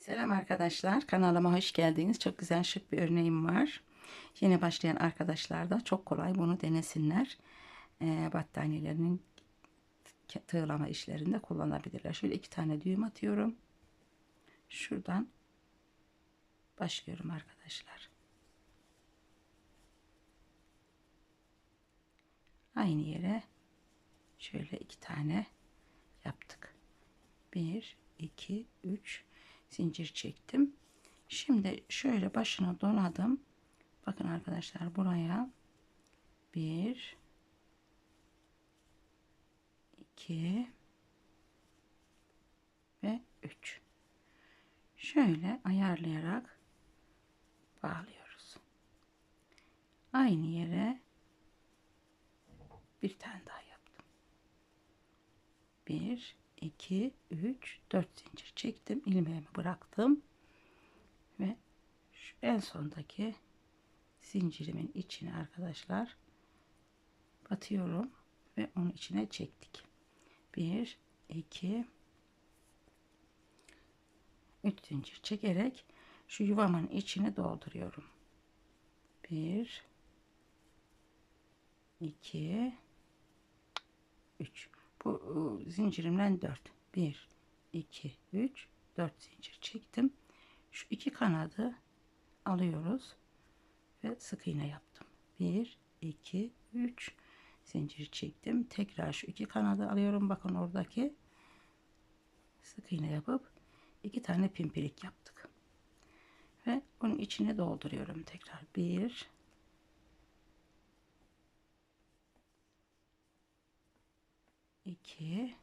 Selam arkadaşlar. Kanalıma hoş geldiniz. Çok güzel şık bir örneğim var. Yeni başlayan arkadaşlar da çok kolay bunu denesinler. Ee, battaniyelerinin tığlama işlerinde kullanabilirler. Şöyle iki tane düğüm atıyorum. Şuradan başlıyorum arkadaşlar. Aynı yere şöyle iki tane yaptık. Bir, iki, üç zincir çektim. Şimdi şöyle başına doladım. Bakın arkadaşlar buraya bir iki ve üç. Şöyle ayarlayarak bağlıyoruz. Aynı yere bir tane daha yaptım. Bir 2 3 4 zincir çektim. İlmeğimi bıraktım. Ve şu en sondaki zincirimin içine arkadaşlar batıyorum ve onun içine çektik. 1 2 3 zincir çekerek şu yuvamın içini dolduruyorum. 1 2 3 bu zincirimden 4 1 2 3 4 zincir çektim. Şu iki kanadı alıyoruz ve sık iğne yaptım. 1 2 3 zincir çektim. Tekrar şu iki kanadı alıyorum. Bakın oradaki sık iğne yapıp iki tane pimpirik yaptık. Ve onun içine dolduruyorum tekrar. 1 2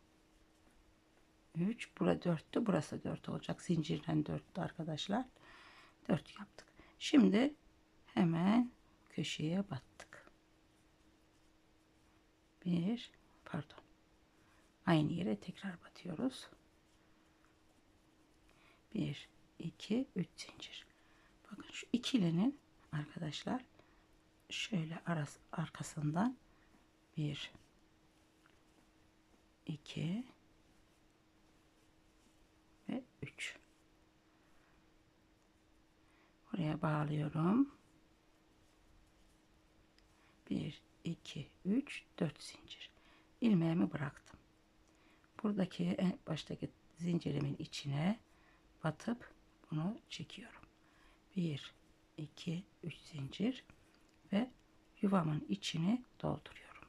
3 burada 4'tü burası 4 olacak. Zincirden 4'tü arkadaşlar. 4 yaptık. Şimdi hemen köşeye battık. 1 pardon. Aynı yere tekrar batıyoruz. 1 2 3 zincir. Bakın şu ikilinin arkadaşlar şöyle arası arkasından 1 2 ve 3 buraya bağlıyorum. 1 2 3 4 zincir. İlmeğimi bıraktım. Buradaki en baştaki zincirimin içine batıp bunu çekiyorum. 1 2 3 zincir ve yuvamın içini dolduruyorum.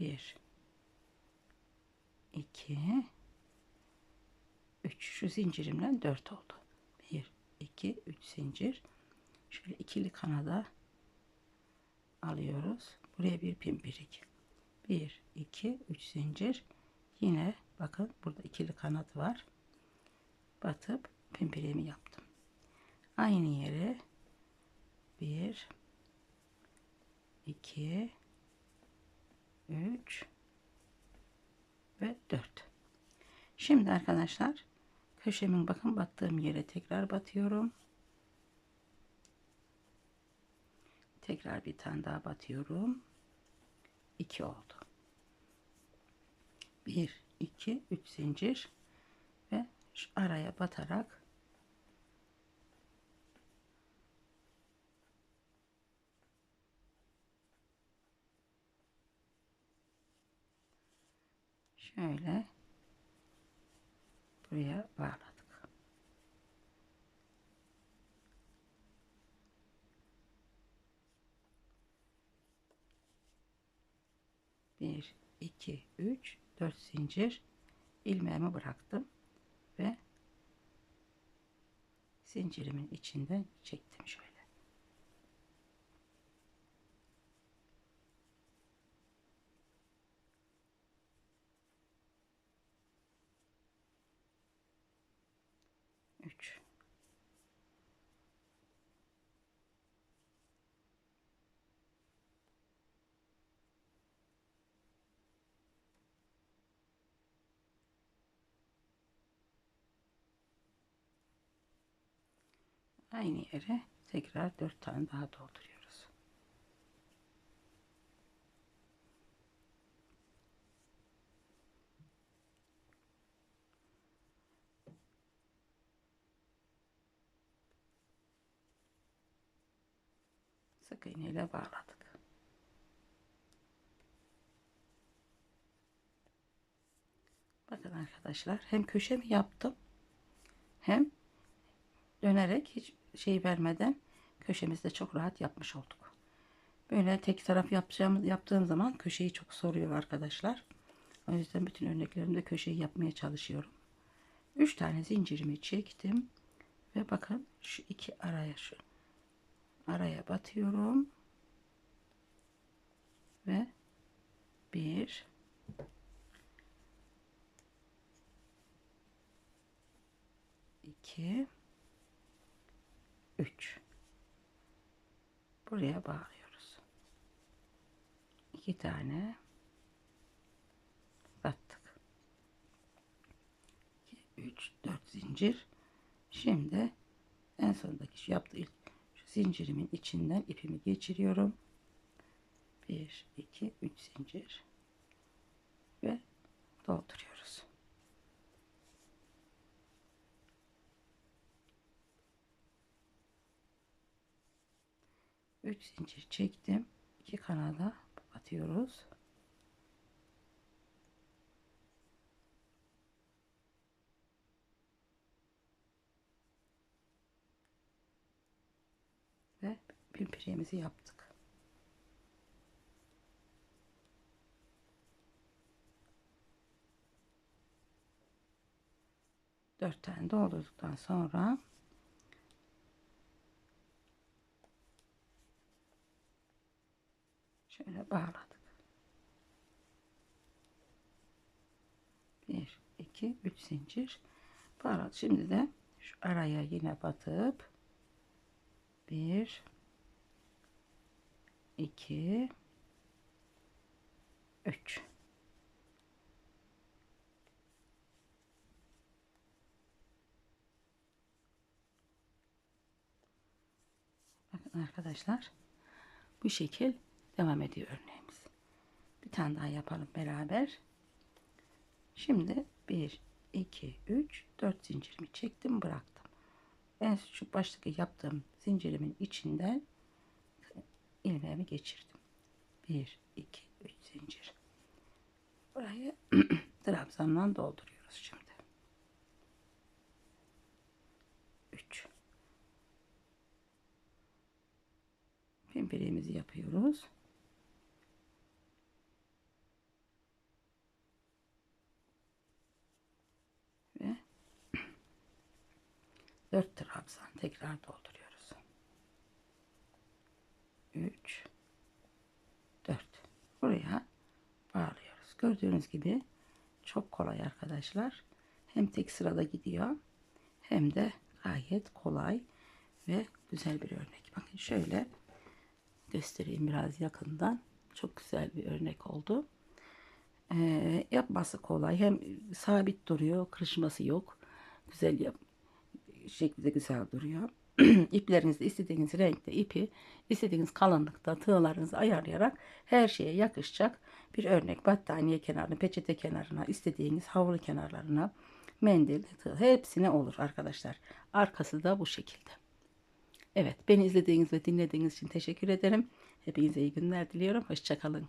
1 2 3 şu zincirimden 4 oldu. 1 2 3 zincir. Şöyle ikili kanada alıyoruz. Buraya bir pimpirik 1 2 3 zincir. Yine bakın burada ikili kanat var. Batıp pimpiriğimi yaptım. Aynı yere 1 2 3 ve 4 şimdi arkadaşlar köşemin bakın battığım yere tekrar batıyorum. Tekrar bir tane daha batıyorum. 2 oldu. 1 2 3 zincir ve araya batarak şöyle buraya bağladık. Bir, iki, üç, dört zincir ilmeğimi bıraktım ve zincirimin içinden çektim şöyle. 3 Aynı yere tekrar 4 tane daha dolduruyoruz. Sık iğne ile bağladık. Bakın arkadaşlar hem köşemi yaptım hem dönerek hiç şey vermeden köşemizde çok rahat yapmış olduk. Böyle tek taraf yapacağım, yaptığım zaman köşeyi çok soruyor arkadaşlar. O yüzden bütün örneklerimde köşeyi yapmaya çalışıyorum. 3 tane zincirimi çektim. Ve bakın şu iki araya şu araya batıyorum. Ve bir iki üç buraya bağlıyoruz. İki tane battık. 2 3 4 zincir. Şimdi en sondaki yaptığı şu zincirimin içinden ipimi geçiriyorum. 1 2 3 zincir ve dolduruyoruz. Üç zincir çektim. iki kanada batıyoruz. ve pimpiremizi yaptık. Dört tane doldurduktan sonra şöyle bağladık. Bir, iki, üç zincir bağladık. Şimdi de şu araya yine batıp bir, iki, üç. Bakın arkadaşlar bu şekil devam ediyor örneğimiz. Bir tane daha yapalım beraber. Şimdi 1, 2, 3, 4 zincirimi çektim bıraktım. Ben şu baştaki yaptığım zincirimin içinden ilmeğimi geçirdim. 1, 2, 3 zincir. Burayı trabzanla dolduruyoruz şimdi. 3 Pimpirimizi yapıyoruz. Ve 4 trabzan tekrar dolduruyoruz. 3 4 buraya bağlıyoruz. Gördüğünüz gibi çok kolay arkadaşlar. Hem tek sırada gidiyor hem de gayet kolay ve güzel bir örnek. Bakın şöyle göstereyim biraz yakından. Çok güzel bir örnek oldu. Ee, yapması kolay. Hem sabit duruyor. Kırışması yok. Güzel yap şekilde güzel duruyor. İplerinizde istediğiniz renkte ipi, istediğiniz kalınlıkta tığlarınızı ayarlayarak her şeye yakışacak bir örnek. Battaniye kenarına, peçete kenarına, istediğiniz havlu kenarlarına, mendil, tığ hepsine olur arkadaşlar. Arkası da bu şekilde. Evet, beni izlediğiniz ve dinlediğiniz için teşekkür ederim. Hepinize iyi günler diliyorum. Hoşçakalın.